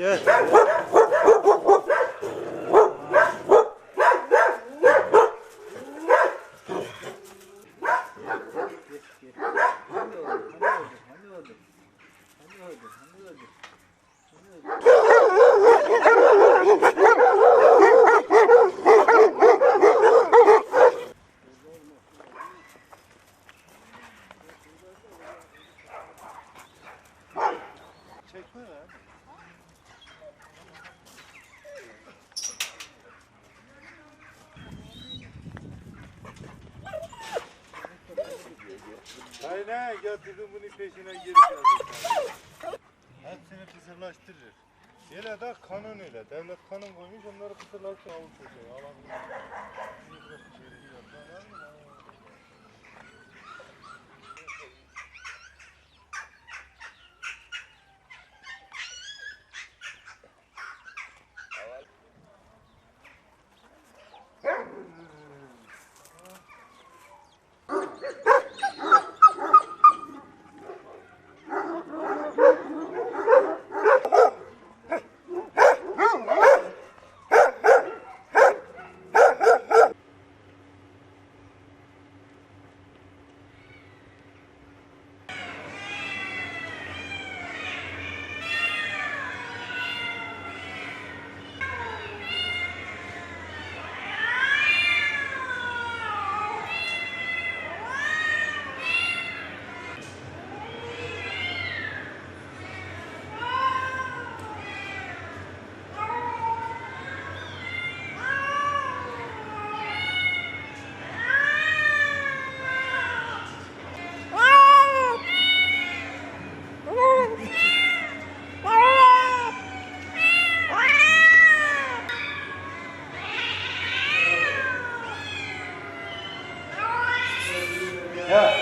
Gel. Aynen götürdüm bunun peşine geri geldim. Hepsini kısırlaştırır. Öyle de kanun öyle. Devlet kanun koymuş onları kısırlaştırır. Avuç çocuğu. Alan.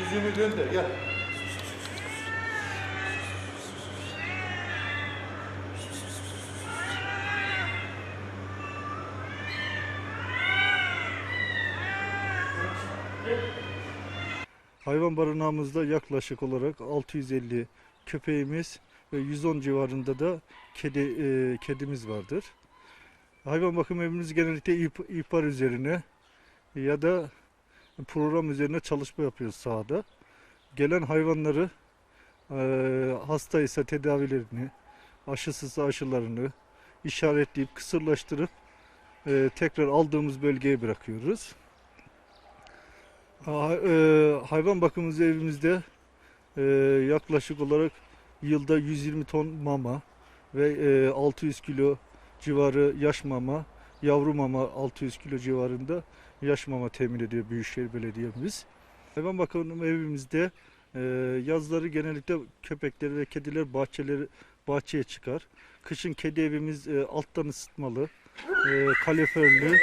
Yüzünü döndür gel. Hayvan barınağımızda yaklaşık olarak 650 köpeğimiz ve 110 civarında da kedi e, kedimiz vardır. Hayvan bakım evimiz genellikle ihbar üzerine ya da program üzerine çalışma yapıyoruz sahada. Gelen hayvanları e, hastaysa tedavilerini, aşısızsa aşılarını işaretleyip kısırlaştırıp e, tekrar aldığımız bölgeye bırakıyoruz. E, hayvan bakımımız evimizde yaklaşık olarak yılda 120 ton mama ve e, 600 kilo civarı yaş mama, yavru mama 600 kilo civarında yaş mama temin ediyor Büyükşehir Belediye'miz. Hayvan bakımı evimizde e, yazları genellikle köpekleri ve kediler bahçeleri bahçeye çıkar. Kışın kedi evimiz e, alttan ısıtmalı, e, kaloriferli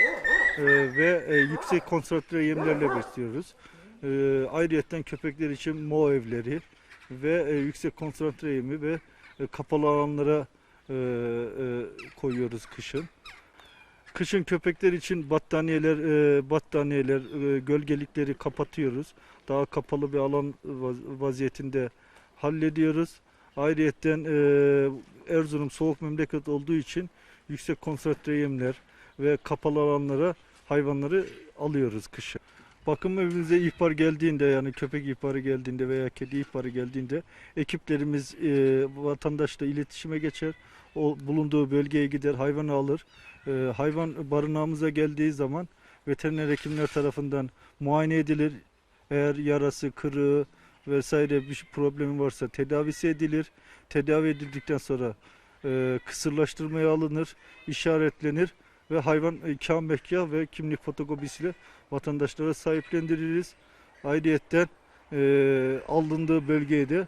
e, ve e, yüksek konsantre yemlerle besliyoruz. E, ayrıyeten köpekler için mo evleri ve e, yüksek konsantre yemi ve e, kapalı alanlara e, e, koyuyoruz kışın. Kışın köpekler için battaniyeler, e, battaniyeler, e, gölgelikleri kapatıyoruz. Daha kapalı bir alan vaz- vaziyetinde hallediyoruz. Ayrıyeten e, Erzurum soğuk memleket olduğu için yüksek konsantre yemler ve kapalı alanlara hayvanları alıyoruz kışın. Bakım evimize ihbar geldiğinde yani köpek ihbarı geldiğinde veya kedi ihbarı geldiğinde ekiplerimiz e, vatandaşla iletişime geçer. O bulunduğu bölgeye gider hayvanı alır. E, hayvan barınağımıza geldiği zaman veteriner hekimler tarafından muayene edilir. Eğer yarası, kırığı, vesaire bir problemi varsa tedavisi edilir. Tedavi edildikten sonra e, kısırlaştırmaya alınır, işaretlenir ve hayvan e, ikramehgah ve kimlik fotokopisiyle vatandaşlara sahiplendiririz. Ayrıyetten e, alındığı bölgeye de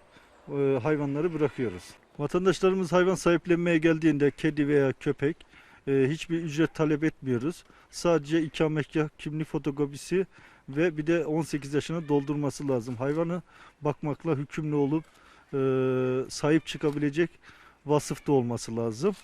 e, hayvanları bırakıyoruz. Vatandaşlarımız hayvan sahiplenmeye geldiğinde kedi veya köpek e, hiçbir ücret talep etmiyoruz. Sadece ikametgah kimlik fotokopisi ve bir de 18 yaşını doldurması lazım. Hayvanı bakmakla hükümlü olup e, sahip çıkabilecek vasıfta olması lazım.